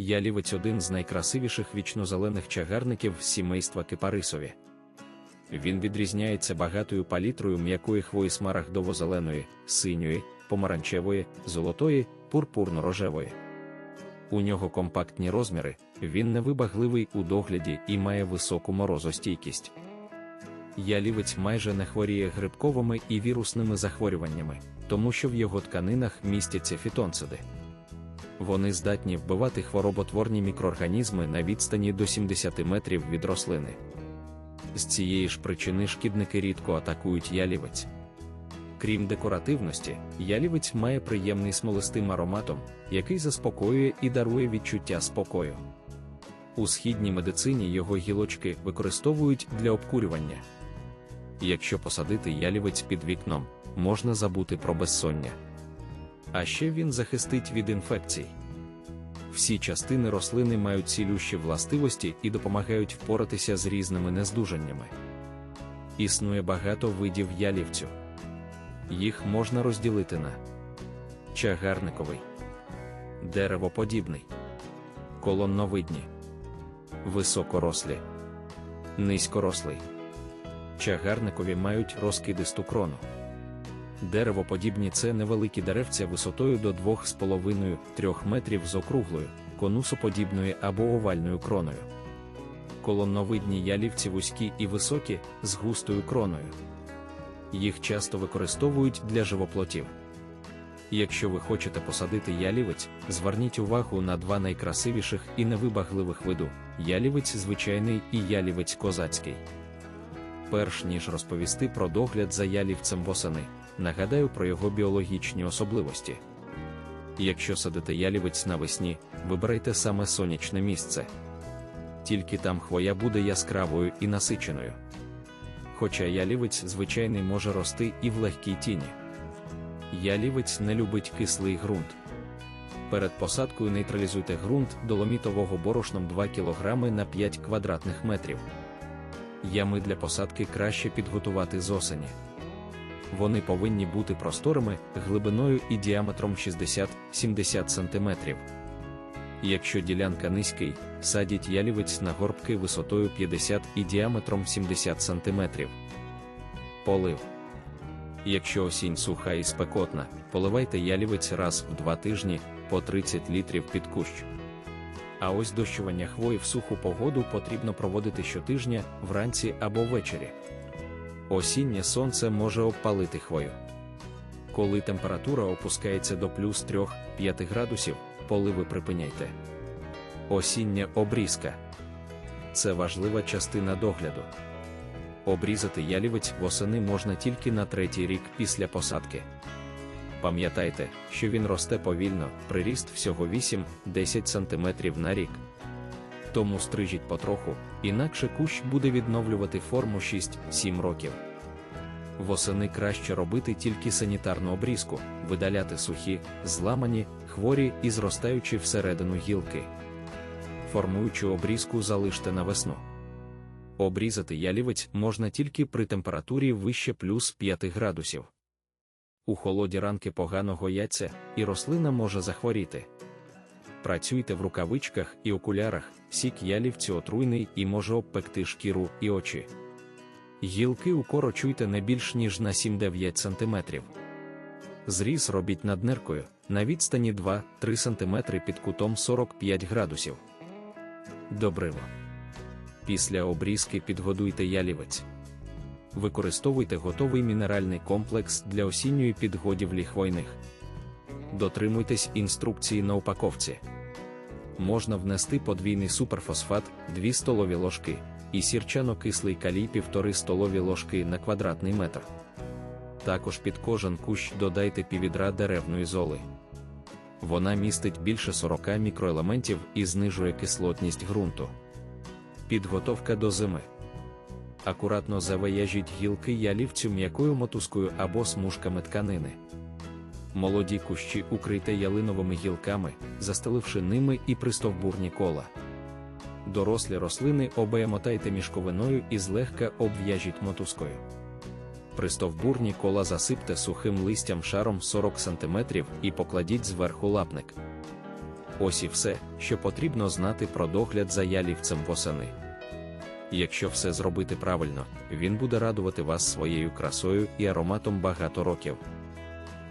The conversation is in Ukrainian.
ялівець один з найкрасивіших вічнозелених чагарників сімейства кипарисові. Він відрізняється багатою палітрою м'якої хвої смарагдово-зеленої, синьої, помаранчевої, золотої, пурпурно-рожевої. У нього компактні розміри, він невибагливий у догляді і має високу морозостійкість. Ялівець майже не хворіє грибковими і вірусними захворюваннями, тому що в його тканинах містяться фітонциди. Вони здатні вбивати хвороботворні мікроорганізми на відстані до 70 метрів від рослини. З цієї ж причини шкідники рідко атакують ялівець. Крім декоративності, ялівець має приємний смолистим ароматом, який заспокоює і дарує відчуття спокою. У східній медицині його гілочки використовують для обкурювання. Якщо посадити ялівець під вікном, можна забути про безсоння. А ще він захистить від інфекцій. Всі частини рослини мають цілющі властивості і допомагають впоратися з різними нездужаннями. Існує багато видів ялівцю. Їх можна розділити на чагарниковий, деревоподібний, колонновидні, високорослі, низькорослий. Чагарникові мають розкидисту крону. Деревоподібні це невеликі деревця висотою до 2,5-3 метрів з округлою, конусоподібною або овальною кроною. Колонновидні ялівці вузькі і високі, з густою кроною. Їх часто використовують для живоплотів. Якщо ви хочете посадити ялівець, зверніть увагу на два найкрасивіших і невибагливих виду ялівець звичайний і ялівець козацький. Перш ніж розповісти про догляд за ялівцем восени, нагадаю про його біологічні особливості. Якщо садите ялівець навесні, вибирайте саме сонячне місце. Тільки там хвоя буде яскравою і насиченою. Хоча ялівець звичайний може рости і в легкій тіні. Ялівець не любить кислий ґрунт. Перед посадкою нейтралізуйте ґрунт доломітового борошном 2 кг на 5 квадратних метрів. Ями для посадки краще підготувати з осені. Вони повинні бути просторими, глибиною і діаметром 60-70 см. Якщо ділянка низький, садіть ялівець на горбки висотою 50 і діаметром 70 см. Полив. Якщо осінь суха і спекотна, поливайте ялівець раз в два тижні по 30 літрів під кущ. А ось дощування хвої в суху погоду потрібно проводити щотижня вранці або ввечері. Осіннє сонце може обпалити хвою. Коли температура опускається до плюс 3-5 градусів, поливи припиняйте. Осіння обрізка це важлива частина догляду. Обрізати ялівець восени можна тільки на третій рік після посадки. Пам'ятайте, що він росте повільно, приріст всього 8-10 см на рік. Тому стрижіть потроху, інакше кущ буде відновлювати форму 6-7 років. Восени краще робити тільки санітарну обрізку, видаляти сухі, зламані, хворі і зростаючі всередину гілки. Формуючу обрізку залиште на весну. Обрізати ялівець можна тільки при температурі вище плюс 5 градусів. У холоді ранки погано гояться, і рослина може захворіти. Працюйте в рукавичках і окулярах, сік ялівцю отруйний і може обпекти шкіру і очі. Гілки укорочуйте не більш ніж на 7-9 см. Зріз робіть над ниркою на відстані 2-3 см під кутом 45 градусів. Добриво. Після обрізки підгодуйте ялівець. Використовуйте готовий мінеральний комплекс для осінньої підгодівлі хвойних. Дотримуйтесь інструкції на упаковці. Можна внести подвійний суперфосфат 2 столові ложки і сірчано-кислий калій 1,5 столові ложки на квадратний метр. Також під кожен кущ додайте піввідра деревної золи. Вона містить більше 40 мікроелементів і знижує кислотність ґрунту. Підготовка до зими. Акуратно завияжіть гілки ялівцю м'якою мотузкою або смужками тканини. Молоді кущі укрийте ялиновими гілками, застеливши ними і пристовбурні кола. Дорослі рослини обемотайте мішковиною і злегка обв'яжіть мотузкою. Пристовбурні кола засипте сухим листям шаром 40 см і покладіть зверху лапник. Ось і все, що потрібно знати про догляд за ялівцем восени. Якщо все зробити правильно, він буде радувати вас своєю красою і ароматом багато років.